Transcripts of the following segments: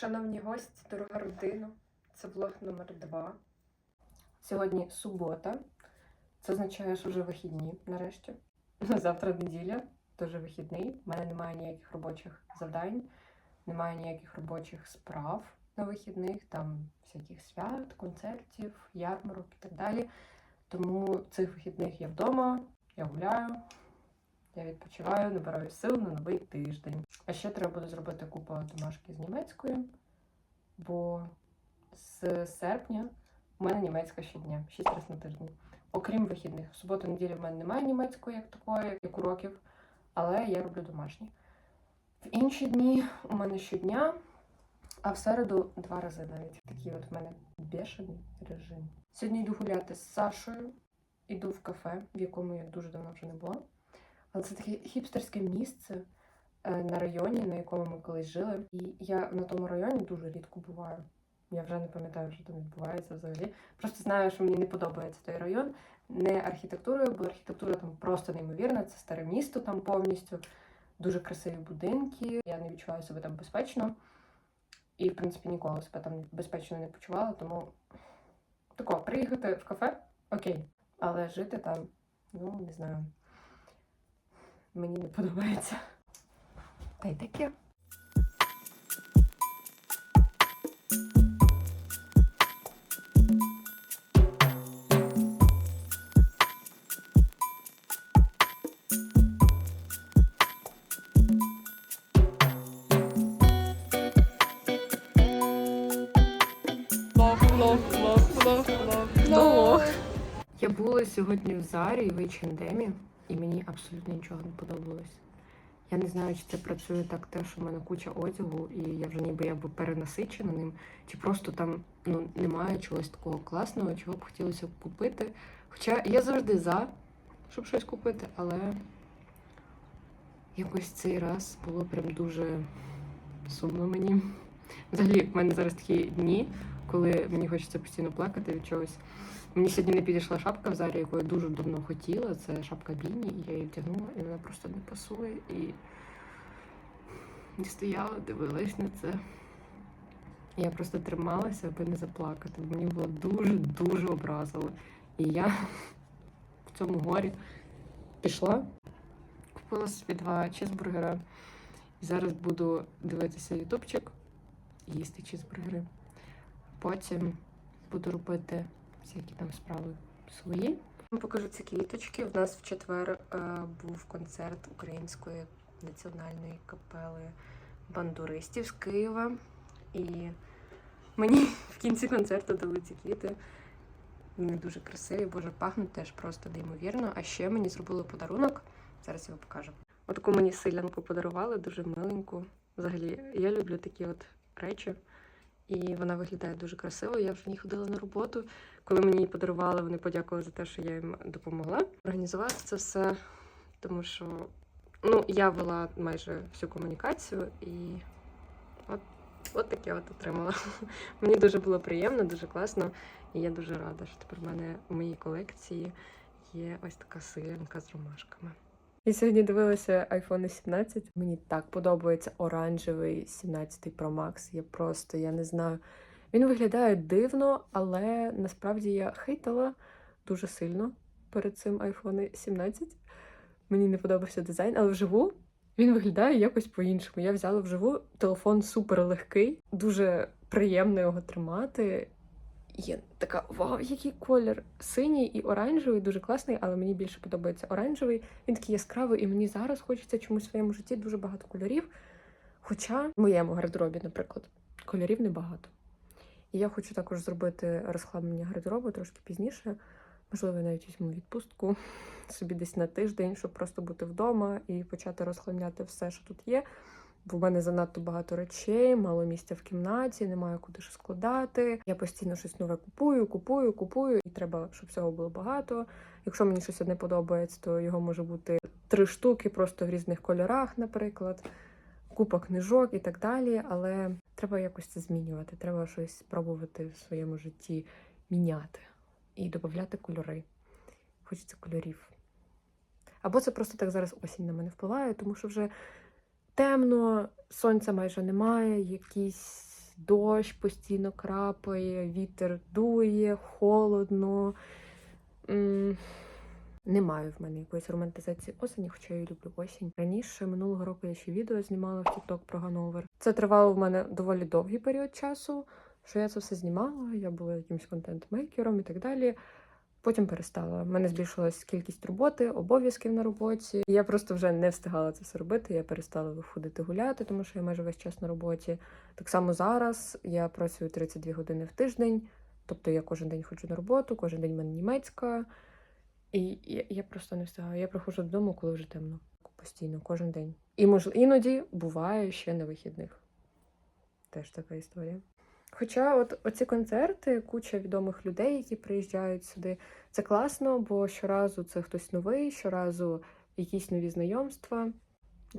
Шановні гості, дорога родина, це влог номер 2 Сьогодні субота. Це означає, що вже вихідні нарешті. Завтра неділя, теж вихідний. У мене немає ніяких робочих завдань, немає ніяких робочих справ на вихідних, там всяких свят, концертів, ярмарок і так далі. Тому цих вихідних я вдома, я гуляю, я відпочиваю, набираю сил на новий тиждень. А ще треба буде зробити купу домашки з німецькою, бо з серпня у мене німецька щодня, 6 разів на тиждень. Окрім вихідних. В суботу неділю в мене немає німецької, як такої, як уроків, але я роблю домашні. В інші дні у мене щодня, а в середу два рази навіть. Такий от в мене бешений режим. Сьогодні йду гуляти з Сашою, іду в кафе, в якому я дуже давно вже не була. Але це таке хіпстерське місце е, на районі, на якому ми колись жили. І я на тому районі дуже рідко буваю. Я вже не пам'ятаю, що там відбувається взагалі. Просто знаю, що мені не подобається той район. Не архітектурою, бо архітектура там просто неймовірна. Це старе місто там повністю, дуже красиві будинки. Я не відчуваю себе там безпечно. І, в принципі, ніколи себе там безпечно не почувала, тому тако, приїхати в кафе окей. Але жити там, ну, не знаю, мені не подобається. Та й таке. Я була сьогодні в Зарі в H&M, і мені абсолютно нічого не подобалось. Я не знаю, чи це працює так, те, що в мене куча одягу, і я вже ніби якби перенасичена ним, чи просто там ну, немає чогось такого класного, чого б хотілося купити. Хоча я завжди за, щоб щось купити, але якось цей раз було прям дуже сумно мені. Взагалі, в мене зараз такі дні, коли мені хочеться постійно плакати від чогось. Мені сьогодні не підійшла шапка в зарі, яку я дуже давно хотіла. Це шапка Біні, і я її втягнула, і вона просто не пасує. І не стояла, дивилась на це. Я просто трималася, аби не заплакати. Мені було дуже-дуже образливо. І я в цьому горі пішла, купила собі два чизбургера. І зараз буду дивитися ютубчик і їсти чизбургери. Потім буду робити всякі там справи свої. Покажу ці квіточки. У нас в четвер е, був концерт української національної капели бандуристів з Києва. І мені в кінці концерту дали ці квіти. Вони дуже красиві, боже, пахнуть теж просто неймовірно. А ще мені зробили подарунок. Зараз я вам покажу. Отаку мені селянку подарували, дуже миленьку. Взагалі, я люблю такі от речі. І вона виглядає дуже красиво. Я в ній ходила на роботу. Коли мені її подарували, вони подякували за те, що я їм допомогла організувати це все. Тому що ну, я вела майже всю комунікацію і от, от таке от отримала. Мені дуже було приємно, дуже класно. І я дуже рада, що тепер в мене у моїй колекції є ось така силянка з ромашками. Я сьогодні дивилася iPhone 17. Мені так подобається оранжевий 17 Pro Max. Я просто я не знаю. Він виглядає дивно, але насправді я хейтала дуже сильно перед цим iPhone 17. Мені не подобався дизайн, але вживу він виглядає якось по-іншому. Я взяла вживу телефон супер легкий, дуже приємно його тримати. Я така, вау, який колір! Синій і оранжевий, дуже класний, але мені більше подобається оранжевий. Він такий яскравий, і мені зараз хочеться чомусь в своєму житті дуже багато кольорів. Хоча в моєму гардеробі, наприклад, кольорів небагато. І я хочу також зробити розхламлення гардеробу трошки пізніше. Можливо, я навіть візьму відпустку собі десь на тиждень, щоб просто бути вдома і почати розхламляти все, що тут є. Бо в мене занадто багато речей, мало місця в кімнаті, немає куди що складати. Я постійно щось нове купую, купую, купую, і треба, щоб всього було багато. Якщо мені щось не подобається, то його може бути три штуки, просто в різних кольорах, наприклад, купа книжок і так далі. Але треба якось це змінювати. Треба щось спробувати в своєму житті міняти і додати кольори. Хочеться кольорів. Або це просто так зараз осінь на мене впливає, тому що вже темно, сонця майже немає, якісь дощ постійно крапає, вітер дує, холодно. М, Не маю в мене якоїсь романтизації осені, хоча я люблю осінь. Раніше минулого року я ще відео знімала в TikTok про Гановер. Це тривало в мене доволі довгий період часу, що я це все знімала. Я була якимось контент-мейкером і так далі. Потім перестала. У мене збільшилась кількість роботи, обов'язків на роботі. Я просто вже не встигала це все робити. Я перестала виходити гуляти, тому що я майже весь час на роботі. Так само зараз я працюю 32 години в тиждень, тобто я кожен день ходжу на роботу, кожен день в мене німецька. І я, я просто не встигаю. Я приходжу додому, коли вже темно. Постійно, кожен день. І можливо, іноді буває ще на вихідних. Теж така історія. Хоча, от оці концерти, куча відомих людей, які приїжджають сюди, це класно, бо щоразу це хтось новий, щоразу якісь нові знайомства.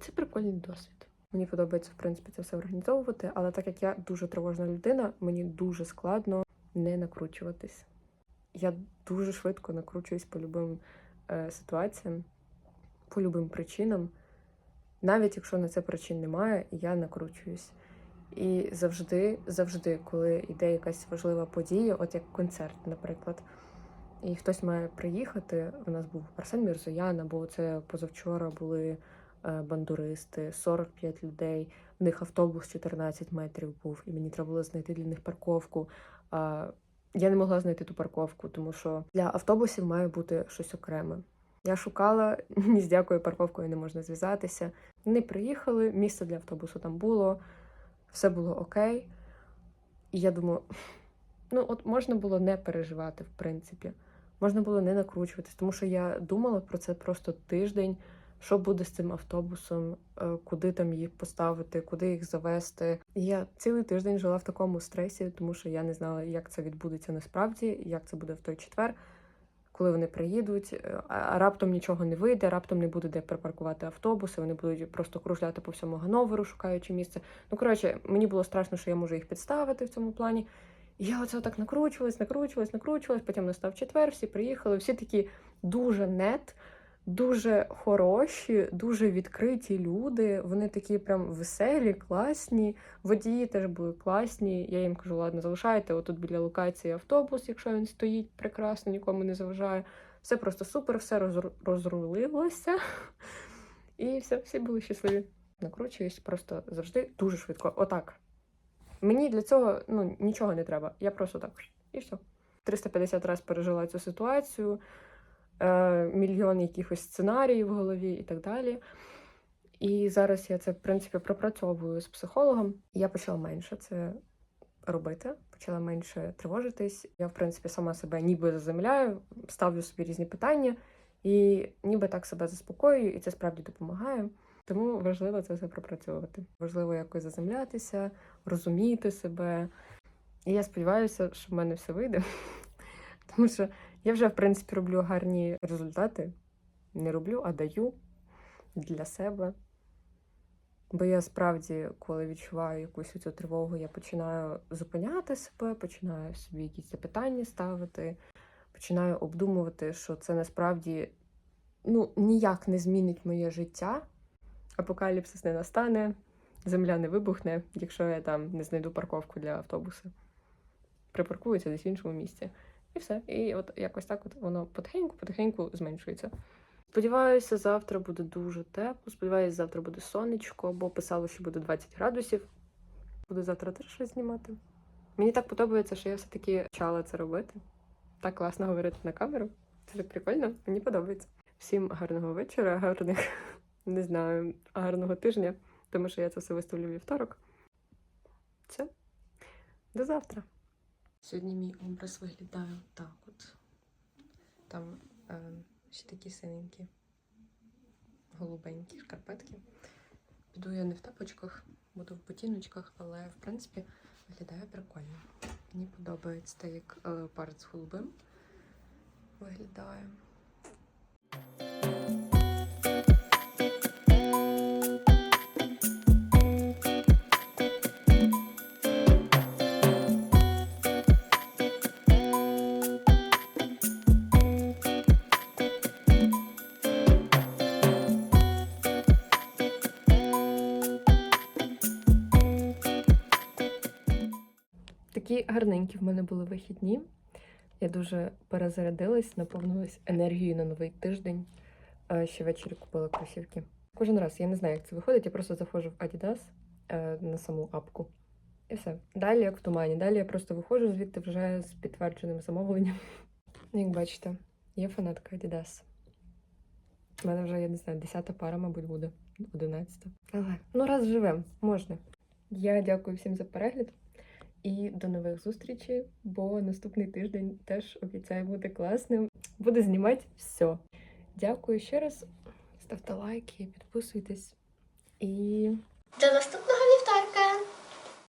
Це прикольний досвід. Мені подобається, в принципі, це все організовувати, але так як я дуже тривожна людина, мені дуже складно не накручуватись. Я дуже швидко накручуюсь по любим е, ситуаціям, по любим причинам. Навіть якщо на це причин немає, я накручуюсь. І завжди, завжди, коли йде якась важлива подія, от як концерт, наприклад, і хтось має приїхати. У нас був Арсен Мірзоян, або це позавчора були е, бандуристи, 45 людей. В них автобус 14 метрів був, і мені треба було знайти для них парковку. Я не могла знайти ту парковку, тому що для автобусів має бути щось окреме. Я шукала, ні з дякою парковкою не можна зв'язатися. Вони приїхали, місце для автобусу там було все було окей. І я думаю, ну от можна було не переживати, в принципі. Можна було не накручуватись, тому що я думала про це просто тиждень, що буде з цим автобусом, е, куди там їх поставити, куди їх завести. Я цілий тиждень жила в такому стресі, тому що я не знала, як це відбудеться насправді, як це буде в той четвер, коли вони приїдуть, е, а раптом нічого не вийде, раптом не буде де припаркувати автобуси, вони будуть просто кружляти по всьому Гановеру, шукаючи місце. Ну, коротше, мені було страшно, що я можу їх підставити в цьому плані. І я оце так накручувалась, накручувалась, накручувалась. Потім настав четвер, всі приїхали, всі такі дуже нет, дуже хороші, дуже відкриті люди. Вони такі прям веселі, класні. Водії теж були класні. Я їм кажу, ладно, залишайте отут біля локації автобус, якщо він стоїть прекрасно, нікому не заважає. Все просто супер, все розру- розрулилося. І все, всі були щасливі. Накручуюсь просто завжди дуже швидко. Отак. Мені для цього ну, нічого не треба. Я просто так. І все. 350 разів пережила цю ситуацію, мільйон якихось сценаріїв в голові і так далі. І зараз я це, в принципі, пропрацьовую з психологом. Я почала менше це робити, почала менше тривожитись. Я, в принципі, сама себе ніби заземляю, ставлю собі різні питання і ніби так себе заспокоюю, і це справді допомагає. Тому важливо це все пропрацьовувати. Важливо якось заземлятися, розуміти себе. І я сподіваюся, що в мене все вийде. Тому що я вже, в принципі, роблю гарні результати. Не роблю, а даю для себе. Бо я справді, коли відчуваю якусь цю тривогу, я починаю зупиняти себе, починаю собі якісь запитання ставити, починаю обдумувати, що це насправді ну, ніяк не змінить моє життя. Апокаліпсис не настане, земля не вибухне, якщо я там не знайду парковку для автобуса. Припаркується десь в іншому місці. І все. І от якось так от воно потихеньку-потихеньку зменшується. Сподіваюся, завтра буде дуже тепло. Сподіваюся, завтра буде сонечко, бо писало, що буде 20 градусів. Буду завтра теж щось знімати. Мені так подобається, що я все-таки почала це робити. Так класно говорити на камеру. Це так прикольно, мені подобається. Всім гарного вечора, гарних, не знаю, гарного тижня, тому що я це все виставлю вівторок. Все. До завтра. Сьогодні мій образ виглядає так от. Там е, ще такі синенькі, голубенькі шкарпетки. Піду я не в тапочках, буду в ботиночках, але в принципі виглядає прикольно. Мені подобається те, як леопард з голубим виглядає. Гарненькі в мене були вихідні. Я дуже перезарядилась, наповнилась енергією на новий тиждень. Ще ввечері купила кросівки. Кожен раз я не знаю, як це виходить. Я просто заходжу в Adidas е, на саму апку. І все. Далі як в тумані. Далі я просто виходжу звідти вже з підтвердженим замовленням. Ну, Як бачите, є фанатка Adidas. У мене вже, я не знаю, 10 пара, мабуть, буде. 11. Але ну раз живем, можна. Я дякую всім за перегляд і до нових зустрічей, бо наступний тиждень теж обіцяє бути класним. Буду знімати все. Дякую ще раз. Ставте лайки, підписуйтесь і До наступного